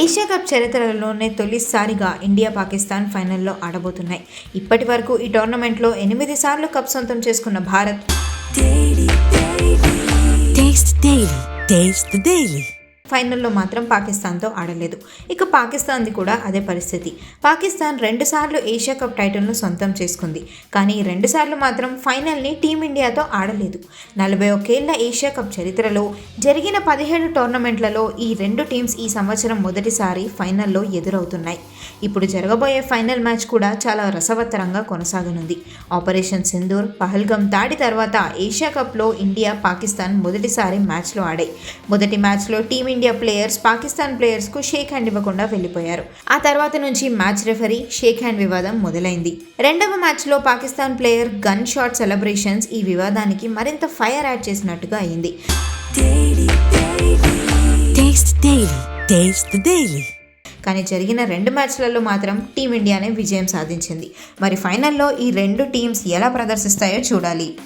Asia cup చరిత్రలోనే తొలిసారిగా India Pakistan ఫైనల్లో ఆడబోతున్నాయి. ఇప్పటి వరకు ఈ టోర్నమెంట్లో ఎనిమిది సార్లు కప్ సొంతం చేసుకున్న భారత్ ఫైనల్లో మాత్రం పాకిస్తాన్తో ఆడలేదు. ఇక పాకిస్తాన్ది కూడా అదే పరిస్థితి. పాకిస్తాన్ రెండుసార్లు ఏషియా కప్ టైటిల్ను సొంతం చేసుకుంది. కానీ రెండుసార్లు మాత్రం ఫైనల్ని టీమిండియాతో ఆడలేదు. నలభై ఒకేళ్ళ ఏషియా కప్ చరిత్రలో జరిగిన పదిహేడు టోర్నమెంట్లలో ఈ రెండు టీమ్స్ ఈ సంవత్సరం మొదటిసారి ఫైనల్లో ఎదురవుతున్నాయి. ఇప్పుడు జరగబోయే ఫైనల్ మ్యాచ్ కూడా చాలా రసవత్తరంగా కొనసాగనుంది. ఆపరేషన్ సింధూర్ పహల్గం దాడి తర్వాత ఏషియా కప్లో ఇండియా పాకిస్తాన్ మొదటిసారి మ్యాచ్లో ఆడాయి. మొదటి మ్యాచ్లో టీమిండియా ప్లేయర్స్ పాకిస్తాన్ ప్లేయర్స్కు షేక్ హ్యాండ్ ఇవ్వకుండా వెళ్ళిపోయారు. ఆ తర్వాత నుంచి మ్యాచ్ రెఫరీ షేక్ హ్యాండ్ వివాదం మొదలైంది. రెండవ మ్యాచ్లో Pakistan player gun shot celebrations ఈ వివాదానికి మరింత ఫైర్ యాడ్ చేసినట్టుగా అయింది. కానీ జరిగిన రెండు మ్యాచ్లలో మాత్రం టీమిండియానే విజయం సాధించింది. మరి ఫైనల్లో ఈ రెండు టీమ్స్ ఎలా ప్రదర్శిస్తాయో చూడాలి.